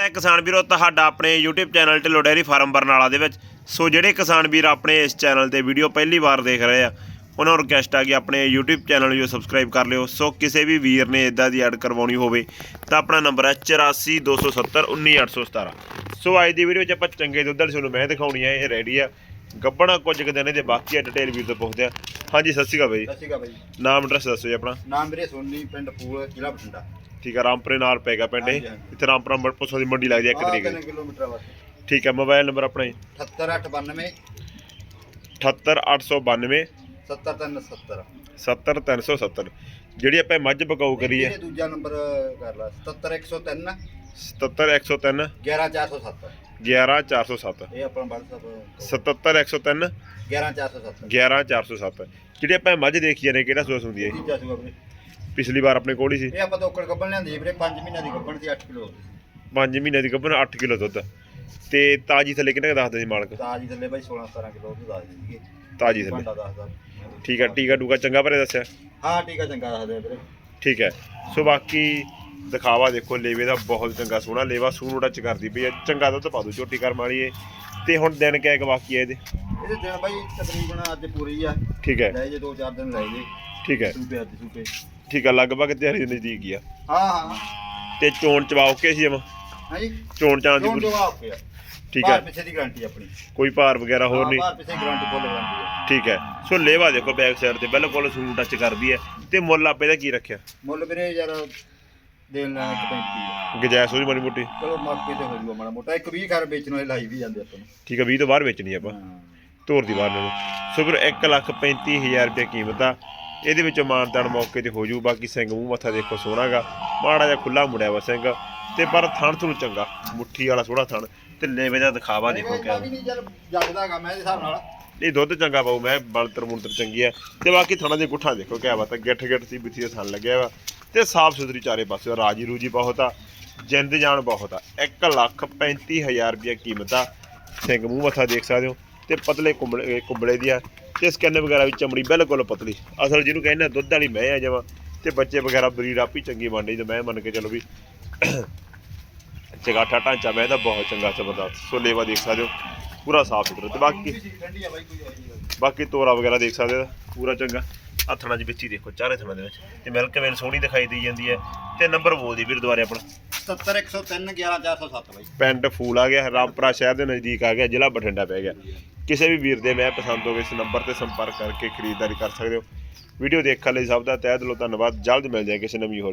ਤਾਂ ਕਿਸਾਨ ਵੀਰੋ ਤੁਹਾਡਾ ਆਪਣੇ YouTube channel Dhillon dairy farm Barnala ਦੇ ਵਿੱਚ। ਸੋ ਜਿਹੜੇ ਕਿਸਾਨ ਵੀਰ ਆਪਣੇ ਇਸ ਚੈਨਲ ਤੇ ਵੀਡੀਓ ਪਹਿਲੀ ਵਾਰ ਦੇਖ ਰਹੇ ਆ ਉਹਨਾਂ ਨੂੰ ਰਿਕਵੈਸਟ ਆ ਕਿ ਆਪਣੇ YouTube ਚੈਨਲ ਨੂੰ ਸਬਸਕ੍ਰਾਈਬ ਕਰ ਲਿਓ। ਸੋ ਕਿਸੇ ਵੀ ਵੀਰ ਨੇ ਇਦਾਂ ਦੀ ਐਡ ਕਰਵਾਉਣੀ ਹੋਵੇ ਤਾਂ ਆਪਣਾ ਨੰਬਰ ਹੈ 8427191817 ਸੋ ਅੱਜ ਦੀ ਵੀਡੀਓ 'ਚ ਆਪਾਂ ਚੰਗੇ ਦੁੱਧ ਵਾਲੀ ਤੁਹਾਨੂੰ ਮੈਂ ਦਿਖਾਉਣੀ ਹੈ ਇਹ ਰੈਡੀ ਆ। ਗੱਬਣਾ ਕੁਝ ਕੁ ਦਿਨ ਇਹਦੇ ਬਾਕੀ ਆ ਡਿਟੇਲ ਵੀਰ ਤੋਂ ਪੁੱਛਦੇ ਆ। ਹਾਂਜੀ ਸਤਿ ਸ਼੍ਰੀ ਅਕਾਲ ਬਾਈ। ਸਤਿ ਸ਼੍ਰੀ ਅਕਾਲ ਬਾਈ। ਨਾਮ ਐਡਰੈਸ ਦੱਸੋ ਜੀ ਆਪਣਾ। ਨਾਮ ਵੀਰੇ ਸੋਨੀ ਪਿੰਡ ਫੂਲ ਜ਼ਿਲ੍ਹਾ ਬਠਿੰਡਾ। ਠੀਕ ਹੈ ਰਾਮਪੁਰੇ ਨਾਲ ਪੈਗਾ ਪਿੰਡ ਇਹ। ਇੱਥੇ ਰਾਮਪੁਰਾ ਮੜਪੋਸੋਂ ਦੀ ਮੰਡੀ ਲੱਗਦੀ ਹੈ ਇੱਕ ਆਹ ਤਰੀਕ ਤਿੰਨ ਦੀ ਕਿਲੋਮੀਟਰ ਬਸ। ਠੀਕ ਹੈ ਮੋਬਾਈਲ ਨੰਬਰ ਆਪਣਾ ਜੀ। 78892 78892 70370 70370 ਜਿਹੜੀ ਆਪਾਂ ਮੱਝ ਬਕਾਊ ਕਰੀ ਹੈ ਦੂਜਾ ਨੰਬਰ ਕਰ ਲਾ 77103 77103 11407 11407 ਇਹ ਆਪਣਾ WhatsApp 77103 11407 11407 ਜਿਹੜੀ ਆਪਾਂ ਮੱਝ ਦੇਖੀ ਨੇ ਕਿਹੜਾ ਸੋਸ ਹੁੰਦੀ ਹੈ ਸੂਆ ਵੀਰੇ। ਪਿਛਲੀ ਵਾਰ ਆਪਣੇ ਕੋਲ ਹੀ ਸੀ। ਇਹ ਆਪਾਂ ਤੋਕੜ ਗੱਬਣ ਲਿਆਂਦੀ ਵੀਰੇ 5 ਮਹੀਨਿਆਂ ਦੀ ਗੱਬਣ ਸੀ 8 ਕਿਲੋ 5 ਮਹੀਨੇ ਦੀ ਗੱਭਣ 8 ਕਿਲੋ ਦੁੱਧ। ਤੇ ਤਾਜੀ ਥੱਲੇ ਕਿੰਨਾ ਕੁ ਦੱਸਦੇ ਸੀ ਮਾਲਕ? ਤਾਜੀ ਥੱਲੇ ਬਾਈ 16 17 ਕਿਲੋ ਉਹਨੂੰ ਦੱਸ ਦੇਣਗੇ ਤਾਜੀ ਥੱਲੇ। ਭਾਂਡਾ ਦੱਸਦਾ। ਠੀਕ ਹੈ ਟੀਕਾ ਟੂਕਾ ਚੰਗਾ ਭਰੇ ਦੱਸਿਆ? ਹਾਂ ਠੀਕ ਆ ਚੰਗਾ ਦੱਸਦੇ ਆ ਵੀਰੇ। ਠੀਕ ਹੈ। ਸੋ ਬਾਕੀ ਦਿਖਾਵਾ ਦੇਖੋ ਲੇਵੇ ਦਾ ਬਹੁਤ ਚੰਗਾ ਸੋਹਣਾ ਲੇਵਾ ਸੂਨ ਟੱਚ ਕਰਦੀ ਪਈ ਹੈ। ਚੰਗਾ ਦੁੱਧ ਪਾ ਦੋ ਝੋਟੀ ਕਰ ਮਾਲੀ ਏ। ਤੇ ਹੁਣ ਦਿਨ ਕਿਆ ਕੁ ਬਾਕੀ ਹੈ ਇਹਦੇ? ਇਹਦੇ ਦਿਨ ਬਾਈ ਤਕਰੀਬਨ ਅੱਜ ਪੂਰੀ ਆ। ਠੀਕ ਹੈ। ਲੈ ਜੇ ਦੋ ਚਾਰ ਦਿਨ ਲੈ ਜੇ। ਠੀਕ ਹੈ। ਸੂਪੇ ਅੱਜ ਸੂਪੇ। ਠੀਕ ਹੈ ਲਗਭਗ ਤਿਆਰੀ ਦੇ ਨਜ਼ਦੀਕ ਹੀ ਆ। ਹਾਂ ਹਾਂ। ਤੇ ਚੋਣ ਚਵਾਓ ਕੇ ਸੀ ਜਮਾ ਹਾਂਜੀ ਚੋਣ ਚਾਣ ਦੀ ਦੋਨ ਪੂਰੀ- ਜਵਾਬ ਓਕੇ ਆ। ਠੀਕ ਹੈ ਪਿੱਛੇ ਦੀ ਗਾਰੰਟੀ ਆਪਣੀ। ਕੋਈ ਭਾਰ ਵਗੈਰਾ ਹੋਰ ਹਾਂ, ਨਹੀਂ? ਬਾਹਰ ਪਿੱਛੇ ਗਾਰੰਟੀ ਫੁੱਲ ਗਾਰੰਟੀ ਹੈ ਠੀਕ ਹੈ ਸੋ ਲੇਵਾ ਦੇਖੋ ਬੈਕ ਸਾਈਡ ਤੇ ਬਿਲਕੁਲ ਸੂਨ ਟੱਚ ਕਰਦੀ ਹੈ ਤੇ ਮੁੱਲ ਆਪੇ ਦਾ ਕੀ ਰੱਖਿਆ? ਮੁੱਲ ਵੀਰੇ ਯਾਰ ਦੇਣ ਲੈਣਾ 35 ਆ। ਗਜੈਸ ਉਹਦੀ ਮਾੜੀ ਮੋਟੀ? ਚਲੋ ਮੌਕੇ ਤੇ ਹੋ ਜੂਗਾ ਮਾੜਾ ਮੋਟਾ। ਇੱਕ 20 ਘਰ ਵੇਚਣ ਵਾਲੇ ਲਾਈ ਵੀ ਜਾਂਦੇ ਆਪਾਂ ਨੂੰ। ਠੀਕ ਹੈ 20 ਤੋਂ ਬਾਹਰ ਵੇਚਣੀ ਆਪਾਂ। ਹਾਂ। ਤੋਰ ਦੀ ਬਾਹਰ ਨੂੰ ਸੋ ਫਿਰ 1 ਲੱਖ 35000 ਰੁਪਏ ਕੀਮਤ ਆ। ਇਹਦੇ ਵਿੱਚੋਂ ਮਾਨਤਾਨ ਮੌਕੇ ਤੇ ਹੋ ਜੂ ਬਾਕੀ ਸਿੰਘ ਮੂੰਹ ਮੱਥਾ ਦੇਖੋ ਸੋਹਣਾਗਾ। ਮਾੜਾ ਜਿਹਾ ਖੁੱਲਾ ਮੁੜਿਆ ਵਾ ਸਿੰਘ। ਤੇ ਪਰ ਥਣ ਤੁਹਾਨੂੰ ਚੰਗਾ। ਮੁੱਠੀ ਵਾਲਾ ਸੋਹਣਾ ਥਣ। ਤੇ ਲੇਵੇ ਦਾ ਦਿਖਾਵਾ ਦੇਖੋ ਕਿਆ। ਵੀ ਨਹੀਂ ਯਾਰ ਜੱਗਦਾ ਹੈਗਾ ਮੈਂ ਇਹਦੇ ਹਿਸਾਬ ਨਾਲ। ਇਹ ਦੁੱਧ ਚੰਗਾ ਪਾਉ ਮੈਂ ਬਲਤਰ ਮੁੰਤਰ ਚੰਗੀ ਹੈ ਤੇ ਬਾਕੀ ਥਣਾ ਦੇ ਗੁੱਠਾ ਦੇਖੋ ਕਿਆ ਬਾਤ ਹੈ ਗਿੱਠ ਗਿੱਠ ਸੀ ਬਿੱਥੀ ਦਾ ਥਣ ਲੱਗਿਆ ਵਾ। ਤੇ ਸਾਫ਼ ਸੁਥਰੀ ਚਾਰੇ ਪਾਸੇ ਰਾਜੀ ਰੂਜੀ ਬਹੁਤ ਆ। ਜਿੰਦ ਜਾਨ ਬਹੁਤ ਆ। 1 ਲੱਖ 35000 ਰੁਪਏ ਕੀਮਤ ਆ। ਸਿੰਘ ਮੂੰਹ ਮੱਥਾ ਦੇਖ ਸਕਦੇ ਹੋ। ਤੇ ਪਤਲੇ ਕੁੰਬਲੇ ਕੁੰਬਲੇ ਦੀ ਆ। ਤੇ ਸਕਿਨ ਵਗੈਰਾ ਵੀ ਚਮੜੀ ਬਿਲਕੁਲ ਪਤਲੀ। ਅਸਲ ਜਿਹਨੂੰ ਕਹਿੰਦੇ ਦੁੱਧ ਵਾਲੀ ਮੈਂ ਆ ਜਾਵਾਂ ਤੇ ਬੱਚੇ ਵਗੈਰਾ ਬਰੀਡ ਆਪੀ ਚੰਗੀ ਬਣਦੀ ਤੇ ਮੈਂ ਮੰਨ ਕੇ ਚਲੋ ਵੀ ਚਗਾਠਾ ਢਾਂਚਾ ਮੈਂ ਇਹਦਾ ਬਹੁਤ ਚੰਗਾ ਜ਼ਬਰਦਸਤ। ਸੋ ਲੇਵਾ ਦੇਖ ਸਕਦੇ ਹੋ ਪੂਰਾ ਸਾਫ਼ ਸੁਥਰਾ। ਤੇ ਬਾਕੀ ਬਾਕੀ ਤੋਰਾ ਵਗੈਰਾ ਦੇਖ ਸਕਦੇ ਹੋ ਪੂਰਾ ਚੰਗਾ। ਹੱਥਣਾ ਦੇ ਵਿੱਚ ਹੀ ਦੇਖੋ ਚਾਰੇ ਥਣਾ ਦੇ ਵਿੱਚ। ਤੇ ਮਿਲਕ ਵੇਲ ਸੋਹਣੀ ਦਿਖਾਈ ਦੇਈ ਜਾਂਦੀ ਹੈ। ਤੇ ਨੰਬਰ ਬੋਲਦੀ ਵੀਰ ਦੁਆਰੇ ਆਪਣਾ। 70103 11407 ਬਾਈ। ਪਿੰਡ ਫੂਲ ਆ ਗਿਆ ਰਾਮਪੁਰਾ ਸ਼ਹਿਰ ਦੇ ਨਜ਼ਦੀਕ ਆ ਗਿਆ ਜ਼ਿਲ੍ਹਾ ਬਠਿੰਡਾ ਪੈ ਗਿਆ। ਕਿਸੇ ਵੀ ਵੀਰ ਦੇ ਮੈਂ ਪਸੰਦ ਹੋਵੇ, ਇਸ ਨੰਬਰ ਤੇ ਸੰਪਰਕ ਕਰਕੇ ਖਰੀਦਦਾਰੀ ਕਰ ਸਕਦੇ ਹੋ। ਵੀਡੀਓ ਦੇਖਣ ਲਈ ਸਭ ਦਾ ਤਹਿ ਦਿਲੋਂ ਧੰਨਵਾਦ। ਜਲਦ ਮਿਲ ਜਾਏ ਕਿਸੇ ਨਵੀਂ ਹੋਰ